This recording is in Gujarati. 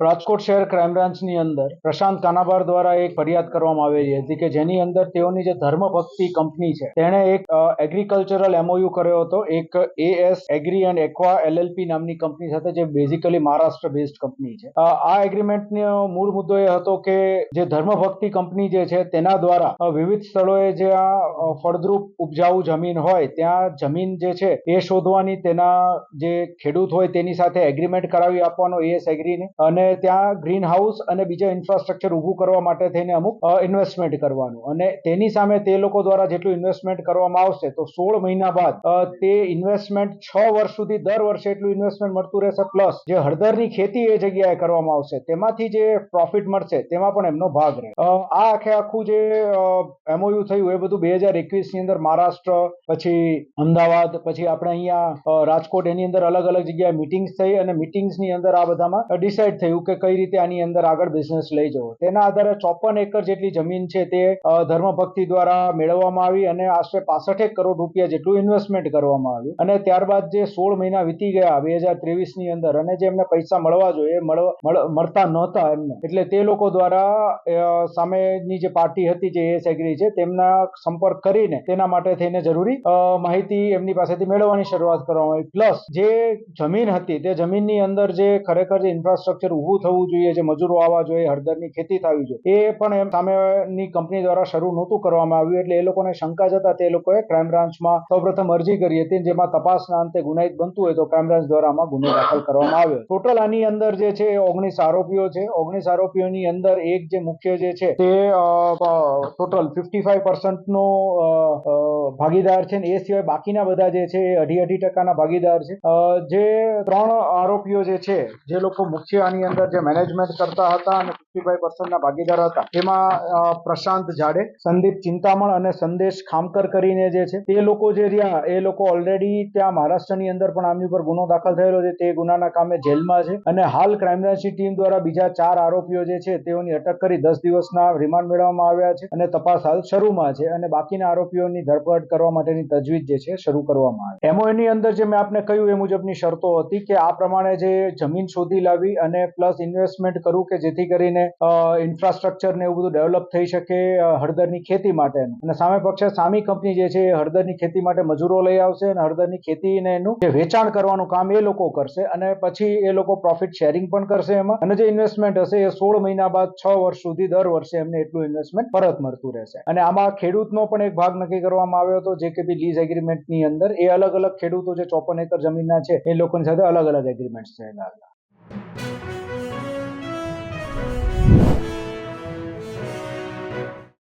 રાજકોટ શહેર ક્રાઇમ બ્રાન્ચની અંદર પ્રશાંત કાનાબાર દ્વારા એક ફરિયાદ કરવામાં આવેલી હતી કે જેની અંદર તેઓની જે ધર્મભક્તિ કંપની છે, તેણે એક એગ્રીકલ્ચરલ એમઓયુ કર્યો હતો, એક AS agri and aqua LLP નામની કંપની સાથે જે બેઝિકલી મહારાષ્ટ્ર બેઝડ કંપની છે. આ એગ્રીમેન્ટનો મૂળ મુદ્દો એ હતો કે જે ધર્મભક્તિ કંપની જે છે તેના દ્વારા વિવિધ સ્થળોએ જે આ ફળદ્રુપ ઉપજાઉ જમીન હોય, ત્યાં જમીન જે છે એ શોધવાની તેના જે ખેડૂત હોય તેની સાથે એગ્રીમેન્ટ કરાવી આપવાનો એએસ એગ્રીને અને ત્યાં ગ્રીન હાઉસ અને બીજા ઇન્ફ્રાસ્ટ્રક્ચર ઊભું કરવા માટે થઈને અમુક ઇન્વેસ્ટમેન્ટ કરવાનું. અને તેની સામે તે લોકો દ્વારા જેટલું ઇન્વેસ્ટમેન્ટ કરવામાં આવશે, તો સોળ મહિના બાદ તે ઇન્વેસ્ટમેન્ટ છ વર્ષ સુધી, દર વર્ષે એટલું ઇન્વેસ્ટમેન્ટ મળતું રહેશે પ્લસ જે હળદરની ખેતી એ જગ્યાએ કરવામાં આવશે, તેમાંથી જે પ્રોફિટ મળશે, તેમાં પણ એમનો ભાગ રહે. આ આખે આખું જે એમઓયુ થયું, એ બધું બે હજાર એકવીસની અંદર મહારાષ્ટ્ર, પછી અમદાવાદ, પછી આપણે અહીંયા રાજકોટ એની અંદર અલગ અલગ જગ્યાએ મિટિંગ્સ થઈ અને મિટિંગ્સની અંદર આ બધામાં ડિસાઇડ થયું. કે કઈ રીતે આની અંદર આગળ બિઝનેસ લઈ જવો. તેના આધારે ચોપન એકર જેટલી જમીન છે તે ધર્મભક્તિ દ્વારા મેળવવામાં આવી અને આશરે પાસઠ કરોડ રૂપિયા જેટલું ઇન્વેસ્ટમેન્ટ કરવામાં આવ્યું. અને ત્યારબાદ જે સોળ મહિના વીતી ગયા બે હજાર ત્રેવીસની અંદર અને જે એમને પૈસા મળવા જોઈએ મળતા નહોતા એમને. એટલે તે લોકો દ્વારા સામેની જે પાર્ટી હતી જે એસ એગ્રી છે તેમના સંપર્ક કરીને તેના માટે થઈને જરૂરી માહિતી એમની પાસેથી મેળવવાની શરૂઆત કરવામાં આવી. પ્લસ જે જમીન હતી તે જમીનની અંદર જે ખરેખર જે ઇન્ફ્રાસ્ટ્રક્ચર ઊભું થવું જોઈએ, જે મજૂરો આવવા જોઈએ, હળદરની ખેતી થવી જોઈએ. એ પણ એમ સામેની કંપની દ્વારા શરૂ નહોતું કરવામાં આવ્યું, એટલે એ લોકોને શંકા જતા તે લોકોએ ક્રાઇમ બ્રાન્ચમાં સૌપ્રથમ અરજી કરી હતી જેમાં તપાસના અંતે ગુનાહિત બનતું હોય તો ક્રાઇમ બ્રાન્ચ દ્વારા આમાં ગુનો દાખલ કરવામાં આવ્યો. ટોટલ આની અંદર જે છે ઓગણીસ આરોપીઓ છે. ઓગણીસ આરોપીઓની અંદર એક જે મુખ્ય જે છે તે ટોટલ ફિફ્ટી ફાઈવ પર્સન્ટનો ભાગીદાર છે ને એ સિવાય બાકીના બધા જે છે એ અઢી અઢી ટકાના ભાગીદાર છે. જે ત્રણ આરોપીઓ જે છે, જે લોકો મુખ્ય આની અંદર જે મેનેજમેન્ટ કરતા હતા અને ફિફ્ટી પર્સન્ટના ભાગીદાર હતા તેમાં પ્રશાંત જાડે, સંદીપ ચિંતામણ અને સંદેશ ખામકર કરીને જે છે તે લોકો જે રહ્યા, એ લોકો ઓલરેડી ત્યાં મહારાષ્ટ્રની અંદર પણ આમની ઉપર ગુનો દાખલ થયેલો છે. તે ગુનાના કામે જેલમાં છે અને હાલ ક્રાઇમબ્રાન્ચની ટીમ દ્વારા બીજા ચાર આરોપીઓ જે છે, તેઓની અટક કરી દસ દિવસના રિમાન્ડ મેળવવામાં આવ્યા છે અને તપાસ હાલ શરૂમાં છે અને બાકીના આરોપીઓની ધરપકડ કરવા માટેની તજવીજ જે છે શરૂ કરવામાં આવી. એમઓની અંદર જે મેં આપને કહ્યું એ મુજબની શરતો હતી કે આ પ્રમાણે જે જમીન શોધી લાવી અને પ્લસ ઇન્વેસ્ટમેન્ટ કરવું કે જેથી કરીને ઇન્ફ્રાસ્ટ્રક્ચર ને એવું બધું ડેવલપ થઈ શકે હળદરની ખેતી માટેનું. અને સામે પક્ષે સામી કંપની જે છે એ હળદરની ખેતી માટે મજૂરો લઈ આવશે અને હળદરની ખેતીને એનું જે વેચાણ કરવાનું કામ એ લોકો કરશે અને પછી એ લોકો પ્રોફિટ શેરિંગ પણ કરશે એમાં. અને જે ઇન્વેસ્ટમેન્ટ હશે એ સોળ મહિના બાદ છ વર્ષ સુધી દર વર્ષે એમને એટલું ઇન્વેસ્ટમેન્ટ પરત મળતું રહેશે. અને આમાં ખેડૂતનો પણ એક ભાગ નક્કી કરવામાં આવ્યો હતો, જે કે બી લીઝ એગ્રીમેન્ટની અંદર, એ અલગ અલગ ખેડૂતો જે ચોપન એકર જમીનના છે, એ લોકોની સાથે અલગ અલગ એગ્રીમેન્ટ થયેલા હતા